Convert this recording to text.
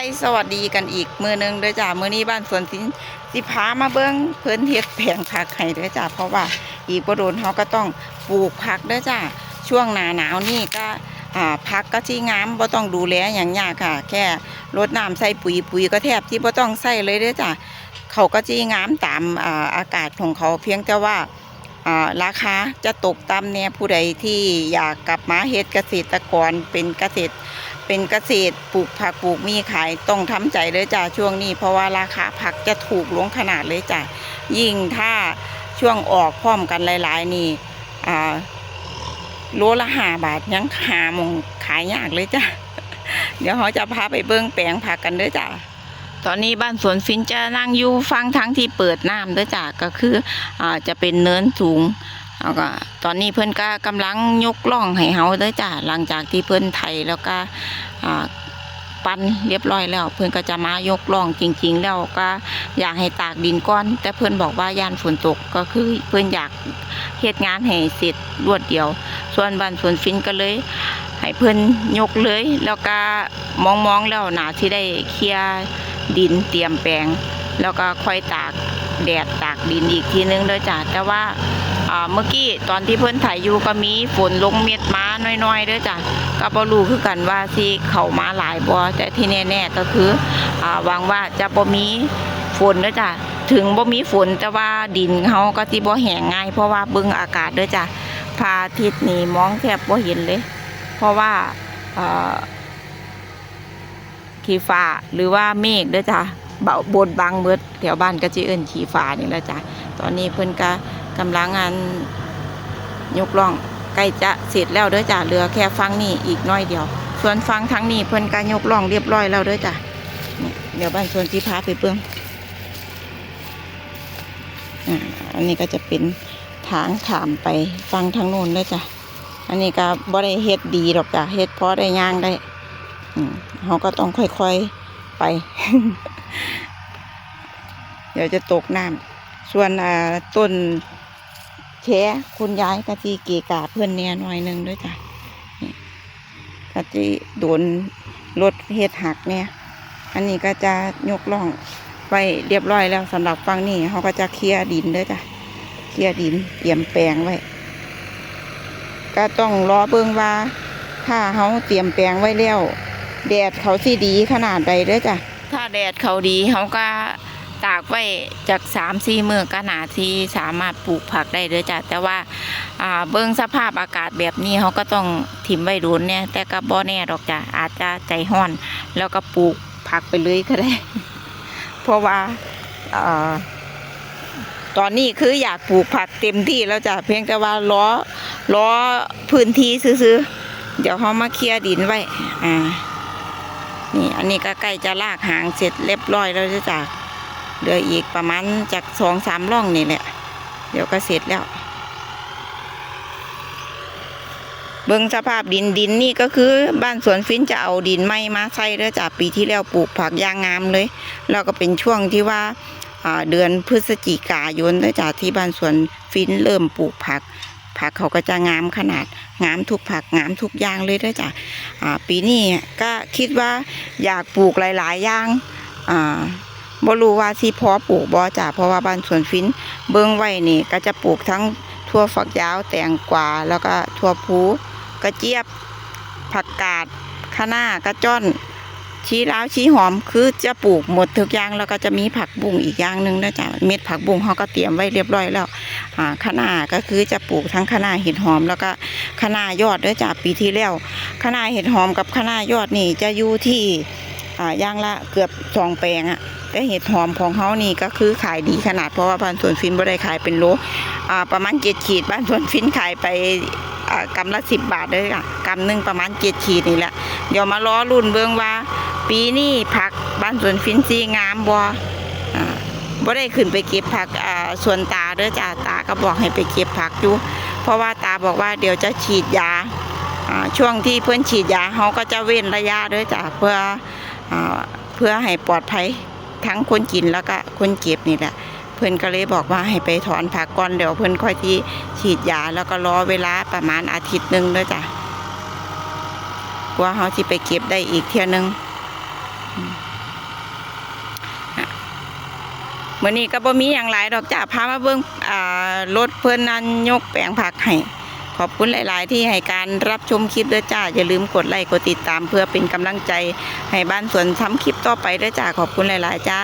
ายสวัสดีกันอีกมือหนึงด้อจ้ามือนี้บ้านสวนสินสิพามาเบิ้งเพิ่นเฮ็ดแผงผักให้ด้อจ้าเพราะว่าอีกบ่โดนเขาก็ต้องปลูกผักด้อจ้าช่วงหนาหนาวนี่ก็อ่าผักก็ที่งามบ่ต้องดูแลอย่างยากค่ะ แค่รดน้ำใส่ปุ๋ยปุ๋ยก็แทบที่บ่ต้องใส่เลยเด้อจ้าเขาก็ที่งามตามอ่าอากาศของเขาเพียงแต่ว่าอ่าราคาจะตกต่ำเนี่ยผู้ใดที่อยากกลับมาเฮ็ดเกษตรกรเป็นเกษตร เป็นเกษตรปลูกผักปลูกมีขายต้องทำใจเลยจ้ะช่วงนี้เพราะว่าราคาผักจะถูกลงขนาดเลยจ้ะยิ่งถ้าช่วงออกพร้อมกันหลาย ๆ นี่อ่าโลละหาบาทยังหามงขายยากเลยจ้ะเดี๋ยวเขาจะพาไปเบิ้งแปลงผักกันเด้อจ้ะตอนนี้บ้านสวนฟินจะนั่งอยู่ฟังทั้งที่เปิดน้ำเด้อจ้ะก็คืออ่าจะเป็นเนินสูง แล้วก็ตอนนี้เพิ่อนก็กำลังยกล่องให้เฮาเด้อจ้ะหลังจากที่เพิ่อนไถแล้วก็ปั้นเรียบร้อยแล้ว เพิ่อนก็จะมายกล่องจริง ๆ แล้วก็อยากให้ตากดินก้อน แต่เพิ่อนบอกว่าย่านฝนตกก็คือเพิ่อนอยากเฮ็ดงานให้เสร็จรวดเดียว ส่วนบ้านสวนฟินก็เลยให้เพิ่อนยกเลย แล้วก็มองๆแล้วหนาที่ได้เคลียดินเตรียมแปลง แล้วก็ค่อยตาก แดดตากดินอีกทีนึงเลยจ้ะแต่ว่าเมื่อกี้ตอนที่เพิ่อนถ่ายอยู่ก็มีฝนลงเม็ดมาน้อยๆด้อจ้ะก็บรู้คือกันว่าสิเข้ามาหลายบ่แต่ที่แน่ๆก็คืออ่าหวังว่าจะบ่มีฝนด้อจ้ะถึงบ่มีฝนแต่ว่าดินเฮาก็สิบ่แห้งง่าย เพราะว่าเบิ่งอากาศด้อจ้ะพาทิตย์นี่มองแทบบ่เห็นเลย เพราะว่าขีฟ้าหรือว่าเมฆด้อจ้ะ เบาบนบางเบิดแถวบ้านก็จะเอิ้นขีฟ้านี่แหละจ้ะตอนนี้เพิ่นก็กำลังงานยกล่องใกล้จะเสร็จแล้วเด้อจ้ะเหลือแค่ฟังนี่อีกน้อยเดียว ส่วนฟังทั้งนี้เพิ่นก็ยกล่องเรียบร้อยแล้วเด้อจ้ะเดี๋ยวบ้านส่วนที่พาไปเบิ่งอ่าอันนี้ก็จะเป็นทางขามไปฟังทางโน้นเด้อจ้ะ อันนี้ก็บ่ได้เฮ็ดดีหรอกจ้ะเฮ็ดพอได้ย่างได้เขาก็ต้องค่อยๆ ไป เดี๋ยวจะตกน้ำส่วนต้นแชคุณยายกะจีเกะกาเพื่อนเนี่ยหน่อยหนึ่งด้วยจ้ะกะจีโดนรถเฮ็ดหักเนี่ย อันนี้ก็จะยกล่องไว้เรียบร้อยแล้วสำหรับฟังนี่เขาก็จะเคลียร์ดินด้วยจ้ะเคลียร์ดินเตรียมแปลงไว้ ก็ต้องรอเบิ่งว่า ถ้าเขาเตรียมแปลงไว้แล้ว แดดเขาสิดีขนาดใดเด้อจ้ะ ถ้าแดดเขาดีเขาก็ตากไว้จากสามสี่มือก็หนาที่สามารถปลูกผักได้เด้อจ้ะแต่ว่าเบิ้องสภาพอากาศแบบนี้เขาก็ต้องถิ่มไว้โดนเนี่ยแต่ก็บ่แน่ดอกจ้ะอาจจะใจห้อน แล้วก็ปลูกผักไปเลยก็ได้ เพราะว่าอ่าตอนนี้คืออยากปลูกผักเต็มที่แล้วจ้ะเพียงแต่ว่าล้อล้อพื้นที่ซื้อๆเดี๋ยวเขามาเคลียร์ดินไว้อ่า นี่อันนี้ก็ใกล้จะลากหางเสร็จเรียบร้อยแล้วจ้ะจ้ะเหลืออีกประมาณจากสองสามร่องนี่แหละ เดี๋ยวก็เสร็จแล้ว เบิ่งสภาพดินดินนี่ก็คือบ้านสวนฟินจะเอาดินไม้มาใส่เด้อจ้ะปีที่แล้วปลูกผักยางงามเลย แล้วก็เป็นช่วงที่ว่าเดือนพฤศจิกายนเด้อจ้ะที่บ้านสวนฟินเริ่มปลูกผัก ผักเขาก็จะงามขนาดงามทุกผักงามทุกอย่างเลยด้อจ้ะปีนี้ก็คิดว่าอยากปลูกหลาย ๆ อย่างอ่าบ่รู้ว่าสิพอปลูกบ่จ้ะเพราะว่าบ้านสวนฟินเบิ่งไว้นี่ ก็จะปลูกทั้งทั่วฝักยาวแตงกวาแล้วก็ทั่วพูกระเจี๊ยบ ผักกาดคะน้ากระจ้อนชี้ล้าวชี้หอมคือจะปลูกหมดทุกอย่างแล้วก็จะมีผักบุ้งอีกอย่างหนึ่งนะจ๊ะเม็ดผักบุ้งเขาก็เตรียมไว้เรียบร้อยแล้ว คะน้าก็คือจะปลูกทั้งคะน้าเห็ดหอมแล้วก็คะน้ายอดด้วยจ้ะปีที่แล้วคะน้าเห็ดหอมกับคะน้ายอดนี่จะอยู่ที่ย่างละเกือบสองแปลงอะแต่เห็ดหอมของเขานี่ก็คือขายดีขนาดเพราะว่าบ้านสวนฟินบ่ได้ขายเป็นโลประมาณเจ็ดขีดบ้านสวนฟินขายไปอ่ากำละสิบบาทเลยค่ะกำหนึ่งประมาณเจ็ดขีดนี่แหละเดี๋ยวมาล้อรุ่นเบิ่งว่า ปีนี้ผักบ้านสวนฟินซีงามบ่อ่า บ่ได้ขึ้นไปเก็บผักอ่าสวนตาเด้อจ้าตาก็บอกให้ไปเก็บผักอยู่ เพราะว่าตาบอกว่าเดี๋ยวจะฉีดยาช่วงที่เพื่อนฉีดยาเขาก็จะเว้นระยะด้วยจ้ะเพื่ออเพื่อให้ปลอดภัยทั้งคนกินแล้วก็คนเก็บนี่แหละเพื่อนก็เลยบอกว่าให้ไปถอนผักก่อนเดี๋ยวเพื่อนค่อยที่ฉีดยาแล้วก็รอเวลาประมาณอาทิตย์หนึ่งด้วยจ้ะกว่าเขาที่ไปเก็บได้อีกเที่ยนึงอื มมื้อนี้ก็บ่มีอย่างหลายดอกจ้าพามาเบิ่งอ่ารถเพิ่นนั้นยกแปลงผักให้ขอบคุณหลาย ๆ ที่ให้การรับชมคลิปด้วยจ้า อย่าลืมกดไลค์กดติดตามเพื่อเป็นกำลังใจให้บ้านสวนทำคลิปต่อไปด้วยจ้าขอบคุณหลาย ๆ จ้า